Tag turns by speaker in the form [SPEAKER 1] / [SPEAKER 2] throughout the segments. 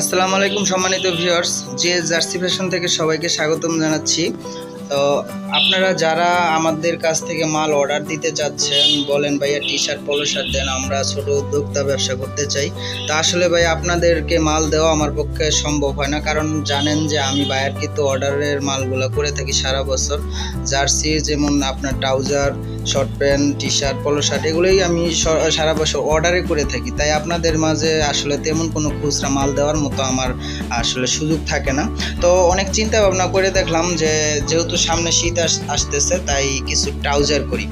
[SPEAKER 1] আসসালামু আলাইকুম সম্মানিত ভিউয়ার্স জে জার্সি ফ্যাশন থেকে সবাইকে স্বাগতম জানাচ্ছি। তো আপনারা যারা আমাদের কাছ থেকে মাল অর্ডার দিতে চাচ্ছেন, বলেন ভাইয়া টি শার্ট পলো শার্ট দেন আমরা ছোটো উদ্যোক্তা ব্যবসা করতে চাই। তা আসলে ভাই আপনাদেরকে মাল দেওয়া আমার পক্ষে সম্ভব হয় না, কারণ জানেন যে আমি বায়ার কিন্তু অর্ডারের মালগুলো করে থাকি সারা বছর। জার্সি যেমন আপনার trouser short pant T shirt polo shirt এগুলোই আমি সারা বছর অর্ডারে করে থাকি। তাই আপনাদের মাঝে আসলে তেমন কোনো খুচরা মাল দেওয়ার মতো আমার আসলে সুযোগ থাকে না। তো অনেক চিন্তা ভাবনা করে দেখলাম যে যেহেতু সামনে শীত আস- আসতেছে, তাই কিছু ট্রাউজার করি।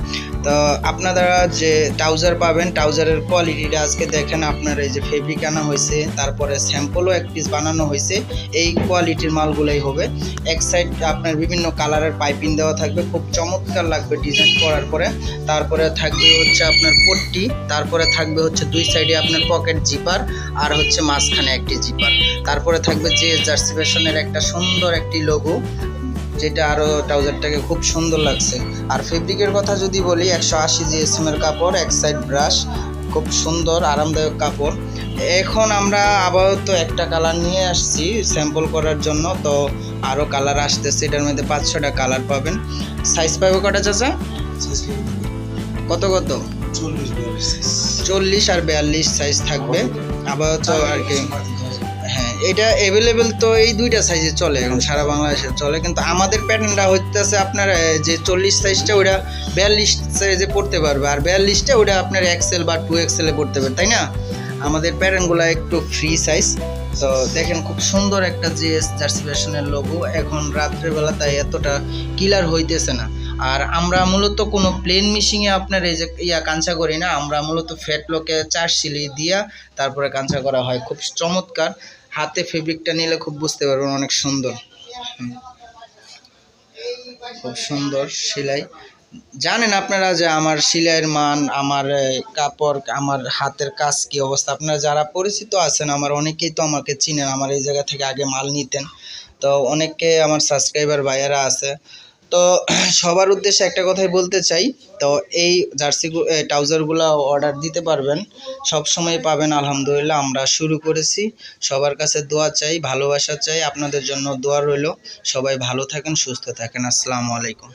[SPEAKER 1] তো আপনারা যে ট্রাউজার পাবেন ট্রাউজারের কোয়ালিটিটা আজকে দেখেন, আপনার এই যে ফেব্রিক আনা হয়েছে, তারপরে স্যাম্পলও এক পিস বানানো হয়েছে, এই কোয়ালিটির মালগুলোই হবে। এক সাইড আপনার বিভিন্ন কালারের পাইপিং দেওয়া থাকবে, খুব চমৎকার লাগবে ডিজাইন করার পরে। তারপরে থাকবে হচ্ছে আপনার পট্টি, তারপরে থাকবে হচ্ছে দুই সাইডে আপনার পকেট জিপার আর হচ্ছে মাঝখানে একটি জিপার তারপরে থাকবে যে জার্সি ফ্যাশনের একটা সুন্দর একটি লোগো যেটা আরও ট্রাউজারটাকে খুব সুন্দর লাগছে। আর ফেব্রিকের কথা যদি বলি একশো আশি জিএসএম এর কাপড় এক সাইড ব্রাশ খুব সুন্দর আরামদায়ক কাপড়। এখন আমরা আপাতত একটা কালার নিয়ে আসছি স্যাম্পল করার জন্য। তো আরও কালার আসতেছে এটার মধ্যে পাঁচ ছটা কালার পাবেন। সাইজ পাবে কটা চাচা? কত কত?
[SPEAKER 2] চল্লিশ
[SPEAKER 1] আর বিয়াল্লিশ সাইজ থাকবে। আপাতত আর কি। এটা অ্যাভেলেবেল তো এই দুইটা সাইজে চলে, এখন সারা বাংলাদেশে চলে। কিন্তু আমাদের প্যাটার্নটা হইতেছে আপনার যে চল্লিশ সাইজটা ওটা বিয়াল্লিশ সাইজে পড়তে পারবে। আর বিয়াল্লিশটা ওটা আপনার এক্সেল বা টু এক্সেলে পড়তে পারবে, তাই না? আমাদের প্যাটার্নগুলো একটু ফ্রি সাইজ তো দেখেন খুব সুন্দর একটা জিএস জার্সি ফ্যাশনের লোগো এখন রাত্রেবেলা তাই এতটা কিলার হইতেছে না। আর আমরা মূলত কোনো প্লেন মিশিংয়ে আপনার এই যে ইয়া কাঞ্চা করি না। আমরা মূলত ফ্যাট লোকে চার সিলি দিয়া তারপরে কাঞ্চা করা হয়। খুব চমৎকার। হাতে ফেব্রিকটা নিলে খুব বুঝতে পারবেন অনেক সুন্দর। খুব সুন্দর সেলাই। জানেন আপনারা যে আমার সেলাইয়ের মান, আমার কাপড়, আমার হাতের কাজ কি অবস্থা? আপনারা যারা পরিচিত আছেন, আমার অনেকেই তো আমাকে চিনেন, আমার এই জায়গা থেকে আগে মাল নিতেন। তো অনেকে আমার সাবস্ক্রাইবার ভাইয়েরা আছে তো সবার উদ্দেশ্যে একটা কথাই বলতে চাই। তো এই জার্সি ট্রাউজারগুলো অর্ডার দিতে পারবেন। সব সময় পাবেন, আলহামদুলিল্লাহ, আমরা শুরু করেছি। সবার কাছে দোয়া চাই, ভালোবাসা চাই, আপনাদের জন্য দোয়া রইল। সবাই ভালো থাকেন, সুস্থ থাকেন। আসসালামু আলাইকুম।